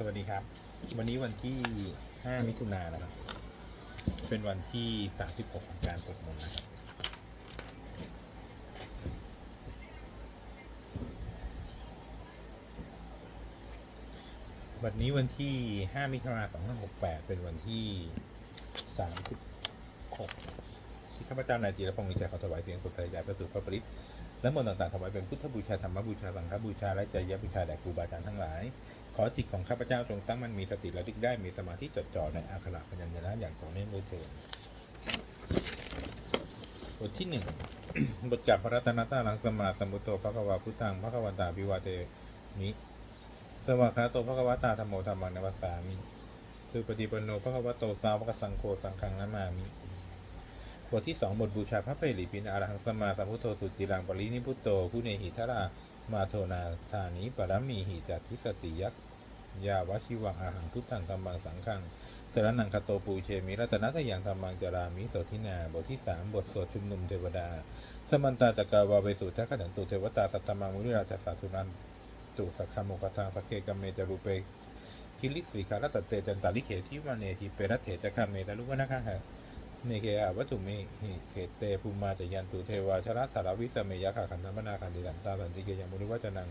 สวัสดีครับ วันนี้วันที่ 5 มิถุนายนนะครับ เป็นวันที่ 36ของการตกมนต์นะครับวันนี้วันที่ 5 มิถุนายน2568 เป็นวันที่ 36 ที่ข้าพเจ้านายจีรพงศ์มีใจขอถวายเสียงสดใสจประสูพระปริต และมนต์ต่างๆถวายเป็นพุทธบูชาธรรมบูชาสังฆบูชาและใจยบูชาแด่ครูบาอาจารย์ทั้งหลาย ขอจิตของข้าพเจ้าจงตั้งมั่นมีสติระลึกได้มีสมาธิจดจ่อในอาขระพยัญชนะอย่างต่อเนื่องด้วยเถิดบทที่หนึ่งบทจากพระรัตนตรังสมาสัมพุทโธพระกวาพุทธังพระกวันตาพิวาเตมิสวากขาโตพระกวตาธรรมโมธรรมังนวัสสามิคือปฏิปโนพระกวโตสาวกสังโฆสังฆังนามามิ บทที่สองบทบูชาพระเพลิปินอรหังสมมาสัมพุทโธสุจิรังปรินิพุตโตผู้เนหิทรามาโทนาธานิปรมีหิจัตทิสติยักษ์ยาวชิวังอาหังพุทธังธรรมังสังฆังสรนังคาโตปูเชมิรัตนัตยังธรรมังจารามิโสทินา บทที่สามบทสวดชุมนุมเทวดา สมันตาจักกาวาเวสุทัคขนันตุเทวตาสัตตมังมุนิราชสัสุนันตุสักขโมกทังสกเกกัมเมจารูเปคิลิสีขารัตเตจันตาลิเขทิวาเนทิเปรัตเถจักขเมตาลุวนาคังหะ เนเคอาวัตถุมิหิเขเตภูมาจยันตุเทวาชนะสารวิสเมยะขาขันธมนาคันติดันตาสันติเกยังมุนิวัจนัง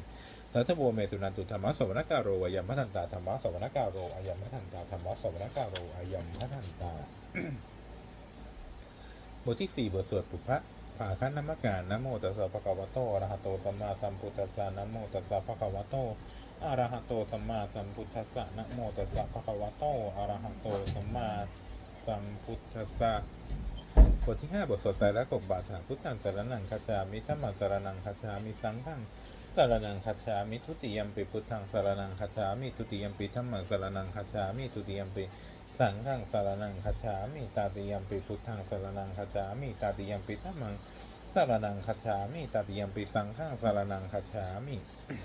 สัทธโบเมสุนันตุธรรมะสวรกาโรอายัมมะทันตาธรรมะสวรกาโรอายัมมะทันตาธรรมะสวรกาโรอายัมมะทันตาบทที่สี่บทสวดปุพพะภาคันนมการนะโมตัสสะภะคะวะโตอะระหะโตสัมมาสัมพุทธัสสะนะโมตัสสะภะคะวะโตอะระหะโตสัมมาสัมพุทธัสสะนะโมตัสสะภะคะวะโตอะระหะโตสัมมา สัมพุทธัสสะบทที่ห้าบทสวดไตรลักษณ์บาทหาพุทธังสารนังคัจามิธรรมังสารนังคัจามิสังฆังสารนังคัจามิทุติยมปิพุทธังสารนังคัจามิทุติยมปิธรรมังสารนังคัจามิทุติยมปิสังฆังสารนังคัจามิตาติยมปิพุทธังสารนังคัจามิตาติยมปิธรรมังารนังคัจฉามิตาติยมปิสังฆังสารนังคัจฉามิ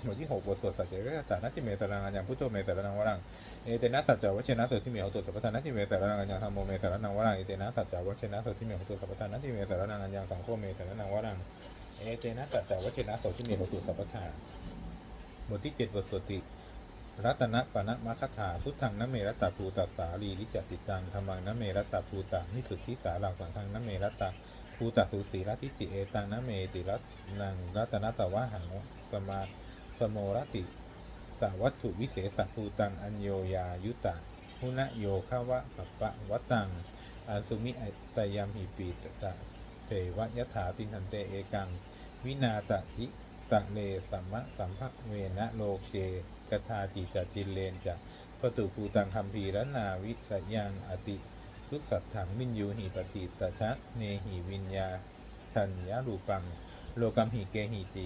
บทที่หกบทสวดสัจเจกตานัติเมสารนังอัญญังพุทโธเมสารนังวรังเอเตนะสัจจวัชนะสุที่มีเหตุสัพพทานัติเมสารนังอัญญังธรรมโมเมสารนังวรังเอเตนะสัจจวัชนะสุที่มีเหตุสัพพทานัติเมสารนังอัญญังสังโฆเมสารนังวรังเอเตนะสัจจวัชนะสุที่มีเหตุสัพพทาบทที่เจ็ดบทสวดติรัตนะปนะมัคคถาพุทธังนเมรัตตาภูตัสสาลีลิจติตังธรรมังนเมรัตตาภูตานิสุทธิสาลังสังฆังนเมรัตา ภูตาสุสีรัติจิเอตังนเมติรัตนังรัตนะตวะหังสมาสโมรติตวัตถุวิเศษภูตังอัญโยยายุตะหุนะโยคาวะสัพปะวัตังอันสุมิอัตยามหิปีตตะเทวยถาตินันเตเอกัง วินาตทิตะเลสัมมะสัมภะเวนะโลเกกทาจิจจิเลนจะประตูภูตังคัมภีรนาวิสยังอติ ทุสัตถังวินยูหิปฏิตชะเนหิวิญญาชัญญารูปัง โลกัมหิเกหิจิ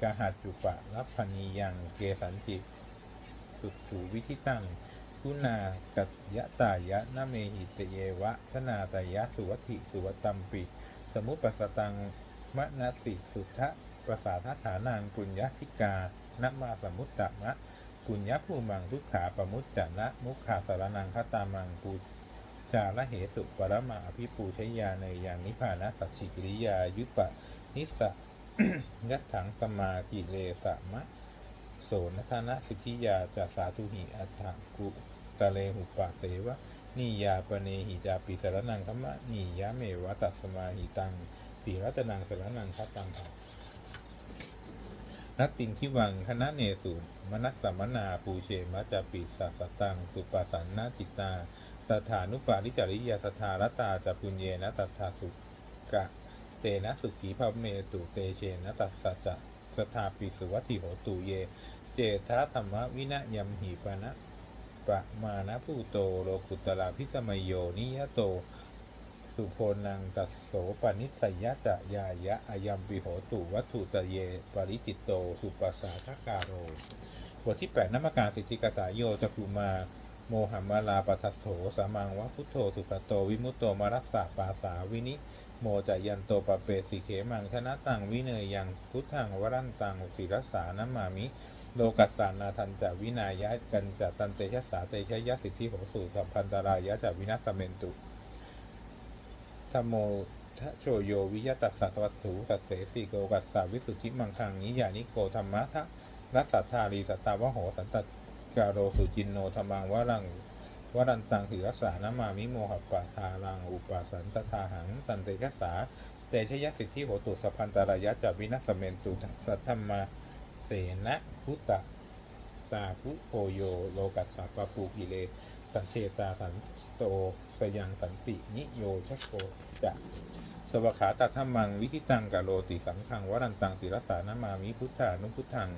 กหัตจุปะรับพนียังเกสันจิสุถูวิธิตังคุณากัตยะตายะนะเมหิตเยวะชนาตายะสุวัติสุวตัมปิ สมุปปัสตังมะนสิสุทธะประสาทฐานังปุญญธิกานมาสมุตตะมะปุญญภูมังทุกขาปมุจจานะมุขขาสารนังคตามังปู ชาละเหสุปรมาอภิปูชยาในยางนิพานะสัจฉิกิริยายุปะนิสสะยัตถังสมากิเลสะมะ โสนทานะสิทธิยาจะสาธุหิอัฏฐกุตะเลหุปะเสวะนิยาปเนหิจาปิสารนังคัมมะนิยะเมวะตัสมาหิตังติรัตนังสารนังคัตตังอะ นัตติงทิวังคณะเนสุมนัสสมนาปูเชมะจาปิสัสสตัง สุปัสสันนาจิตตาตถานุปาริจาริยาสทารตาจปุญเยนะตัทธาสุกะ เตนะสุขีภาเมตุเตเชนะตัสสะจะสถาปิสุวัติโหตุเย เจตระธรรมวินยมหีปะนะปะมานะผู้โตโลกุตลาพิสมัยโยนิยโต สุโพนังตัสโสปนิสยะจะยายะอายัมปิโหตุวัตถุตะเยปริจิตโต สุปัสสาทกาโร บทที่8นามการสิทธิกตาโยจะภูมาโมหัมมาลาปัทสโถสามังวะพุทโธสุขโตวิมุตโตมารัสสะปาสาวินิโมจะยันโตปะเปสิเขมังชนะตังวิเนยยังพุทธังวรันตังศิรสานามามิ โลกัสสานาทันจะวินายะกันจะตันเตชะสาเตชะยะสิทธิโหสูสัมพันตรายะจะวินัสสเมนตุ ธโมทะโชโยวิยตัสสะสวัสสูสัสเสสีโกกัสสาวิสุทธิมังคังนิยานิโกธรรมะทะรัสสัทธารีสัตตาวะโหสันตกาโรสุจินโนธรรมังวรังวรันตังถิรสานามามิโมหปปาทารังอุปาสันตทาหัง ตันเตกสาเตชยสิทธิโหตุสพันตรายะจาวินัสเมนตุสัทธมมาเสนะพุตตะตาภุโพโยโลกัสสะปะปูกิเล สันเชตาสันโตสยังสันตินิโยชโกจะสวขาตัทธรรมังวิธิตังกะโลติสังขังวรันตังศิรสานามามิพุทธานุพุทธัง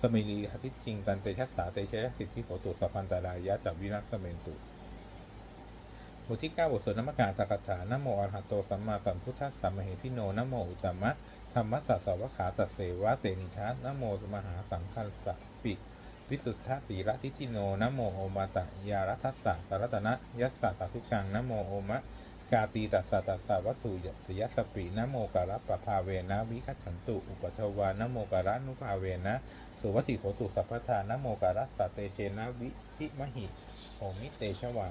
สมิลีหทิจริงตันเตชัสสาเตชยสิทธิโหตุสัพพันตารายะจับวินัสสเมนตุบทที่9บทสวดนมการตากถานโมอรหัตโตสัมมาสัมพุทธัสสะมเหสิโนนโมอุตตมะธรรมสสสวขาตัสเสวะเตนิทัสนโมสมหาสังคัสสะปิ วิสุทธสีระทิทิโนนะโมโอมาตะยารัทัสสะสารตนะยัสสะสาธุกังนะโมโอมะกาตีตัสสะตัสสะวัตถุยตยัสปินะโมการะปะภาเวนะวิคัจฉันตุอุปทวานะโมการะนุภาเวนะสุวัติโหตุสัพพทานะโมการะสัตเตเชนะวิธิมหิโอมิเตชวา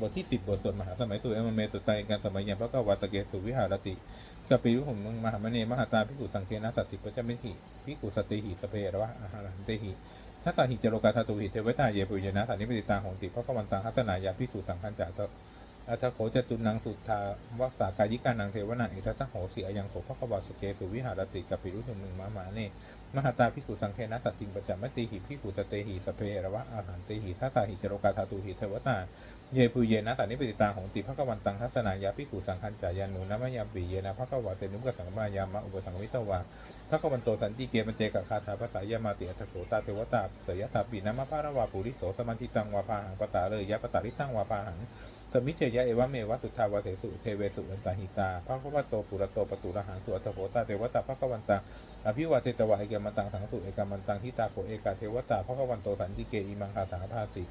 บทที่สิบบทสวดมหาสมัยสุเอมเมสุตตายการสมัยยังพระกวาสเกสุวิหารติกปิยุหมมหามเนมหาตาพิกุสังเคนะสัตติปะจามิหิพิกุสติหิสเปรวะอาหารันเตหิ ทัสสะหิจโรกาธาตุหิเทวตาเยปุยนะสันนิปติตาของติพระกวันตังทัสนายาพิสุสังขัญจาตอัตโขจตุนังสุทธาวัสากายิกานังเทวนาเอตตะโหสีอยังโขพระกวาสเกสุวิหารติกับปิรุตุนึงมามาเนมหาตาพิสุสังเคนะสัตติงประจำมติหิพิสุสเตหิสเพระวะอาหารเตหิทัสสาหิจโรกาธาตุหิเทวตาเยปุเยนะสันนิปติตาของติพระกวันตังทัสนายาพิกุสังคันจายานุนามยามปีเยนะพระกวาเตนุกสังมายามะอุปสังวิตวาพระกวันโตสันติเกมเจกคาถาภาษายามาติอัตโขตาเทวตาเสยตาปีนามะพระวาปุริโสสมันติตังวาพาหังภาษาเลยยะภาษาลิตังวาพาหังสมิเชยะเอวะเมวะสุทธาวาเสสุเทเวสุอันตาหิตาพระคัมภโตปุระโตปตุระหังสุอัตโหตาเทวตาพระกวันตังอภิวาเทตวะเอกมันตังสังสุเอกมันตังทิตาโขเอกาเทวตาพระกวันโตสันติเกอิมังคาสังฆภาสิ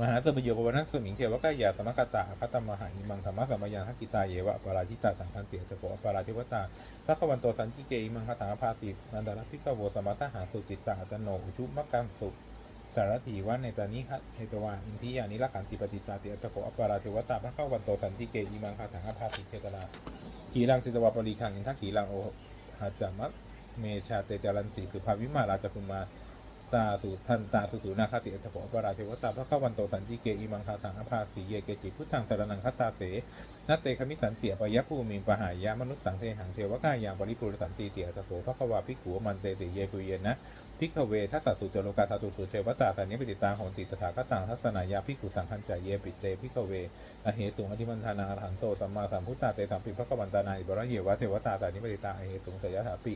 มหาสมโยปวนัสสมิงเทวกายาสมคตาคัตมหาอิมังธรรมะสัมยังทักิตาเยวะปาราชิตาสังคันเตียตโขปาราเทวตาพระกวันโตสันติเกอิมังคาสังฆภาสินันดาลพิกโวสมัตหาสุจิตตาอัตโนอุชุมักกังสุสารถีว่าในตานิหะเฮตวาอินทิยานิรักขันติปฏิตาติอัตโขอปาราเทวตาพระเข้าวันโตสันติเกอิมังคาถังอภาสิเทตราขีรังจิตวาปริคังอินทักขีรังโอหาจามัตเมชาเตจารันติสุภาวิมาราจคุมา ตาสุทันตาสุสุนาคาติอัตโภปราเทวตาพระเข้าวันโตสันติเกอิมังคาถังอภาสีเยเกจิพุทธังสารนังคตาเสนัตเตคมิสันเตียปยะภูมิปหายะมนุสสังเทหังเทวกายางปริปุรสันติเตียตโขพระกวาภิขุมันเตติเยกุเยนะพิกเวทัสสุจโลกาธาตุสุเทวตาสันนิปติตาของติตถาคตังทัศนายาพิขุสังคัญจายเยปิเตพิกเวอเหสุงอธิมันธานาอรหันโตสัมมาสัมพุทธาเตสัมปิพระกวันตานาอิบระเยวะเทวตาสันนิปติตาอเหสุงสยถาปิ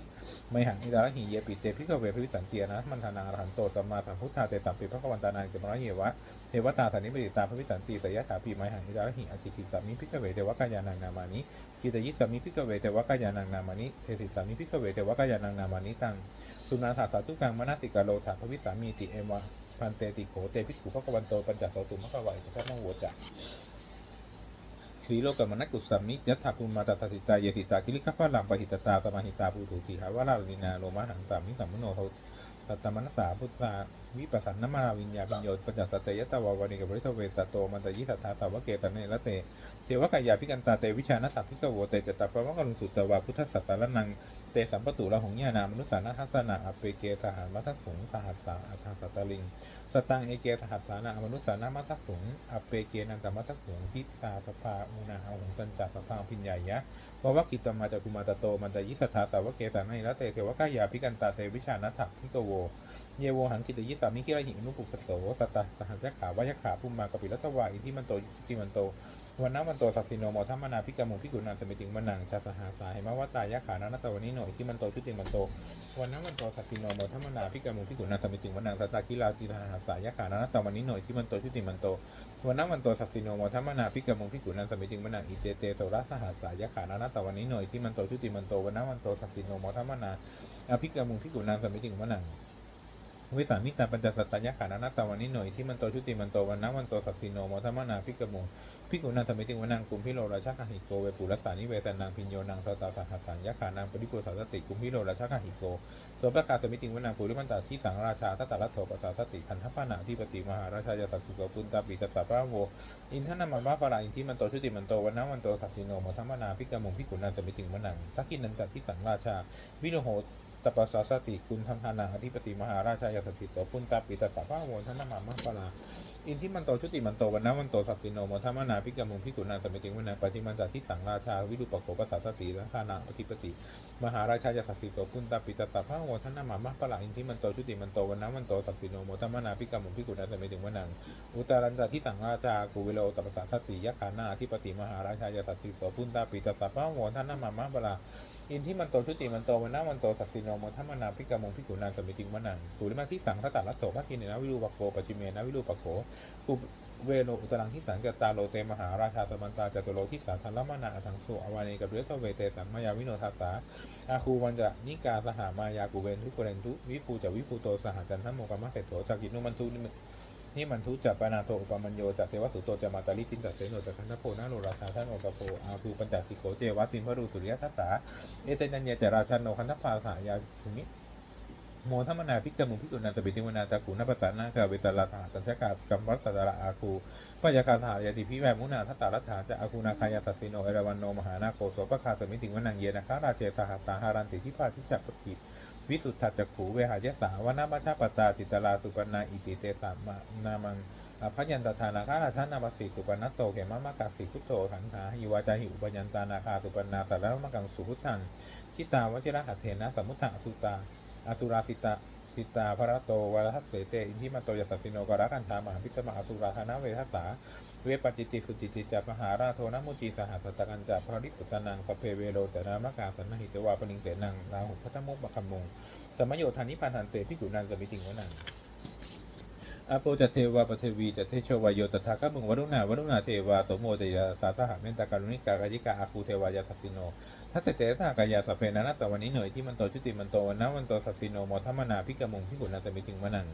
ไมหังอิดาระหิเยปิเตพิกเวพิวิสันเตียนะมันธานาอรหันโตสัมมาสัมพุทธาเตสัมปิพระกวันตานาอิบระเยวะ วตาสันนิปติตาพระวิสันติสยถาปิไมหังอิดาหิอจิติสัมมิพิกเวเทวกายานังนามานิกิตยิสัมมิพิกเวเทวกายานังนามานิเทสิสัมมิพิกเวเทวกายานังนามานิตังสุนาถาสาธุกังมนาติกาโลถาพระวิสามีติเอมวะพันเตติโขเตพิขุพระกวันโตปัญจโสตุมะกวายพระนโวจักสีโลกมนักกุสัมมิยัตถาภูมิมาตาสสิตาเยสิตาคิริกพะลังปหิตตาสมาหิตาภูถุสีหาวราลินาโลมาหังสามิสัมมโนทสัตตมนัสสาพุทธาวิปัสสันนมาวิญญาปิญโยปัญจสัตยตาวาวานิกบริทเวสโตมันตยิสัทธาสาวเกตเนละเตเทวกายาพิกันตาเตวิชานัสสะพิกโวเตจตตาปะวะกรุสุตตวาพุทธสัสสารนังเตสัมปตุระหงญานามนุสานาทัสนะอเปเกสหัสมัทถุงสหัสสาอัฏสัตตลิงสตังเอเกสหัสสานามนุสานามัทถุงอเปเกนันตมัทถุงทิตาปภาอุณาหงตันจัสพังพิญญายะเพราะว่ากิตมาจากกุมาตโตมันตยิสัทธาสาวเกสานัยละเตเทวกายาพิกันตาเตวิชานัทถพิกโว เยโวหังกิตยิสามิกิรหินุปุปโสสตาสหัสยขาวายขาภูมากปิรัตวาอินทิมันโตยุติมันโตวันน้วันโตสัสสิโนโมทัมมนาพิกามุพิกุณันสมิติงมนังชาสหาสาเหมวตายะขานานาตวันนี้หน่อยที่มันโตชุติมันโตวันน้วันโตสัสสิโนโมทัมมนาพิกามุพิกุณันสมิติงมนังสตาคิลาติหาสายะขานานาตวันนี้หน่อยที่มันโตชุติมันโตวันน้วันโตสัสสิโนโมทัมมนาพิกามุพิกุณันสมิติงมนังอิเจเตโสรัสหาสายะขานานาตวันนี้หน่อยที่มันโตชุติมันโตวันน้วันโตสัสสิโนโมทัมมนาอภิกามุพิกุณันสมิติงมนัง วิสามิตาปัญจสัตยะขานานาตาวันนี้หน่อยที่มันโตชุติมันโตวันนะวันโตสักสิโนโมทัมมนาพิกมุงพิกุณันสมิติวันังกุมพิโรราชกหิโกเวปุรสานิเวสนังพิญโยนังสตาสหัสสัญญาขานังปริปุสาสติกุมพิโรราชกหิโกโสปคาสมิติวันังปุริมันตาที่สังราชาทัตตารัตโถปสาสติคันทัพพานาที่ปฏิมหาราชายสัสสุโกปุนตาปิตัสสะพระโวอินทนามามาปราอินที่มันโตชุติมันโตวันนะวันโตสักสิโนโมทัมมนาพิกมุงพิกุณันสมิติวันังทักขินันตที่สังราชาวิโนโห ตปสสติคุณธรรมทานาอธิปติมหาราชายาสสิโสพุนตาปิตตสาพระโวนทนามามะปะลา อินทิมันโตชุติมันโตวันนะวันโตสัสสิโนโมทัมนาพิกามุงพิกุณาสมิติงวนาปฏิมันจาทิสังราชา วิรุปโขปัสสะสติและคานาอธิปติ มหาราชายาสัสสิโสปุณตาปิตตาพระโวนทนนามามะปะลาอินทิมันโตชุติมันโตวันนะวันโตสัสสิโนโมทัมนาพิกามุงพิกุณาสมิติงวนังอุตารันจาทิสังราชากุวิโลตัปสสะสติยะคานาอธิปติมหาราชายาสัสสิโสปุณตาปิตตาพระโวนทนนามามะปะลาอินที่มันโตชุติมันโตวันนาวันโตสัสสิโนโมทัมนาพิกามงพิกุณาสมิติงวนังปุริมาที่สังทัตตาลัตโตภะคินเนนะวิรูปโกปัจจิเมนะวิรูปโกกุเวโนอุตรังที่สังจตตาโลเตมหาราชาสมันตาจตุโลที่สาธันละมนาอัทังสุอวานีกับเรตเวเตสัมมายาวิโนทัสสาอาคูวันจะนิกาสหามายากุเวนทุกเรนทุวิภูจะวิภูโตสหจันทโมกรรมะเสโตจากกินุมันทุนี่มันทุจะปนาโตอุปมัญโยจะเทวสุโตจะมาตาลิตินจัเสโนจะคันทโพนาโลราชาท่านโอกโพอาภูปัญจสิโกเจวัตินพรูสุริยทัสสาเอเตจันเยจราชันโนคันทภาสายาภูมิ โมทัมนาพิกมุพิกุณาสบิติวนาจากูนปัสสานาคาเวตลาสหตัญชกาสกัมวัสสตระอาคูปยาคาสหายติพิแวมุนาทัตตารัฐาจะอาคูนาคายาสัสิโนเอราวันโนมหานาโคโสปคาสมิติงวนังเยนะคาราเชสหัสสาหารันติทิพาทิฉัปกิวิสุทธัจขูเวหายสาวนาบัชาปตาจิตตลาสุปนาอิติเตสามานามังอภัยันตทานาคาราชานามาสีสุปนัตโตเขมามะกัสีพุโธขันธาหิวาจาหิอุปยันตานาคาสุปนาสารมะกังสุพุทธังชิตาวชิระหัตเถนะสมมุตตะสุตา อสุราสิตาสิตาพระโตวรัสเสเตอินทิมาโตยสัสสิโนกรักันธามหาพิสมาอสุราธนาเวทัสสาเวปจิติสุจิติจัมหาราโทนมุจีสหัสตกันจัพริปุตนังสเพเวโรจนามกาสันนหิตวาปนิงเสนังราหุพัทมุปะคัมมุงสมโยธานิพันธันเตพิกุนันสมิสิงวนัง อาโปจเทวาปเทวีจเทโชวายโยตถาคมุงวรุณาวรุณาเทวาสมโมเตยาสาสหเมนตาการุณิกากายิกาอาคูเทวายาสัสสิโนทัศเสเตตากายาสพเพนานตวันนี้หน่วยที่มันโตชุติมันโตวันนะวันโตสัสสิโนโมทัมมนาพิกมุงพิกุณาสมิถึงมนัง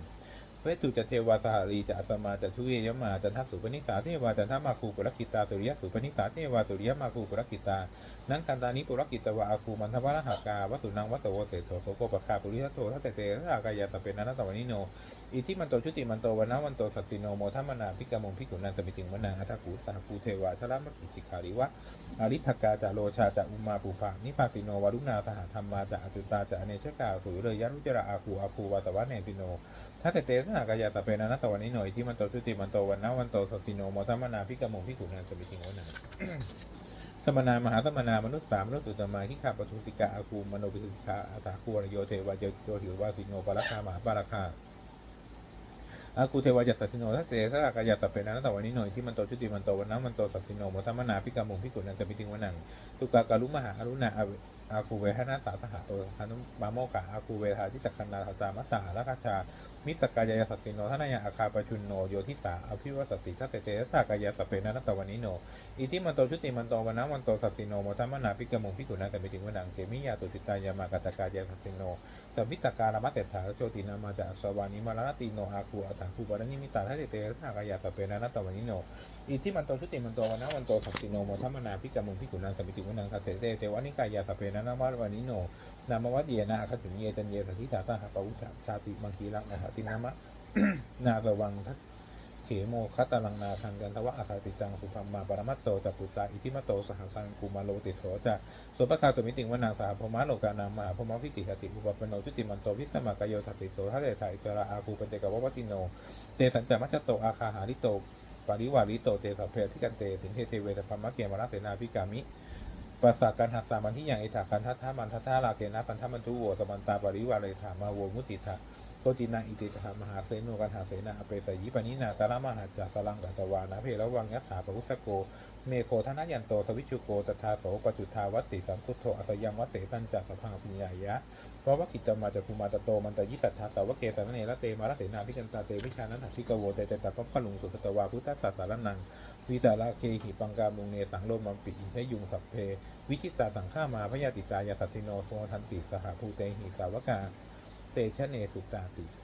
เวตุจะเทวาสหรีจะสมาจะทุเยยมาจันทสุปนิสาเทวาจันทมาคูปุรคิตาสุริยสุปนิสาเทวาสุริยมาคูปุรคิตา นังกันตานิปุรกิตวะอาคูมันทวรหากาวสุนังวสโวเสโสโสโกปคาปุริยโตทัตเตเตทากายาสเพนันตวันนี้โน อิทิมันโตชุติมันโตวันนวันโตสัสสิโนโมทัมนาพิกามงพิกุนันสมิติงวนังอัตถูสาคูเทวาชลามกิสิการิวะอริทกาจะโลชาจะอุมาปุภานิพาสิโนวารุณาสหธรรมาจะอจุตาจะอเนชกาสุเรยรุจระอาคูอาคูวาสวะเนสิโน ทัตเตเตสหากายาสพเพนันตวันนี้หน่อยที่มันโตชุติมันโตวันนะวันโตสัสสิโนโมทัมมนาพิกมงพิกุนันสมิติงวนังสมณามหาสมณามนุษย์สามมนุษย์สุตมาที่ข้าปทุสิกาอาคูมโนปิสิกาอัตถาคูอรโยเทวาเจโยหิววาสิโนปาราคามหาปาราคาอากูเทวาจัสสสิโนทัตเตทะกายาสัพเพนะตั้งแต่วันนี้หน่อยที่มันโตชุติมันโตวันนั้นมันโตสัสสิโนโมทัมมนาพิกมงพิกุนันสมิติงวนังสุกาการุมหาอรุณา อาคูเวหนาสาสหะโตทานุมาโมกะอาคูเวทาทิจักคันนาทาจามัตตาละคาชา มิสกายาสัสสิโนทนายาอาคาปชุนโนโยทิสาอภิวสสติทัตเตเตทะกายสัพเพนะตั้งแต่วันนี้โน อิทิมันโตชุติมันโตวันนวันโตสัสสิโนโมทัมมนาพิกมุงพิกุนันสมิติงวันังเขมิยาตุสิตายามากตกายสัสสิโนสัมมิตการามัสเสถาโจตินามาจาสวานิมาลนาติโนอาคูอัตถาคูปารนิมิตาทัตเตทากายสเปนานัตตวันิโน อิทิมันโตชุติมันโตวันนะวันโตสักสิโนโมทัมมนาพิกมุงพิกุนังสัมมิติกุนังทัสเสเตเทวานิกายาสเปนานามาวันิโนนามวัดเยนาคติเยจันเยสัทธิตาสหปวุฒชาติมังคีรังอาหาตินามะนาสวังทัตเขโมคัตลังนาคังกันทวะอาสาติจังสุธรรมาปรมัตโตจักปุตตาอิทิมโตสหัสังกุมาโลติโสจะสุปคาสมิติงวนางสาพมะโลกานามหาพมะพิติหติอุปปโนชุติมันโตวิสมากายโยสัสสิโสทะเลไทยจราอาคูปเจกววัติโน เตสัญจมัชโตอาคาหาริโตปาริวาริโตเตสัพเพทิกันเตสินเทเทเวสพมะเกมระเสนาพิกามิ ปัสสากันหัสสามันที่อย่างอิถากันทัทธามันทัทธาลาเกนะปันทมันทุโวสมันตาปริวาเรถามาโวมุติถา โคจินาอิติถามหาเสโนกันหาเสนาอเปสยิปนินาตาลามหาจาสลังกัตวานาเพระวังยัตถาปุสโก เมโคธนยันโตสวิชุโกตถาโสปจุทาวัตติสัมพุโธอสยังวัเสตันจัสพังปิญญายะเพราะว่ากิจจมาจะภูมาตโตมันจะยิสัทธาสาวกเกสานเนละเตมาละเสนาพิกันตาเตวิชานันทิกโวเตเตตาปัปปะลุงสุขตวาพุทธศาสารนังวิตาลาเคหิปังกามุงเนสังโลมัมปิอินทยุงสัพเพ วิชิตาสังฆามาพยาติตายาสัสสิโนโททันติสหภูเตหิสาวกา เตชะเนสุตตาติ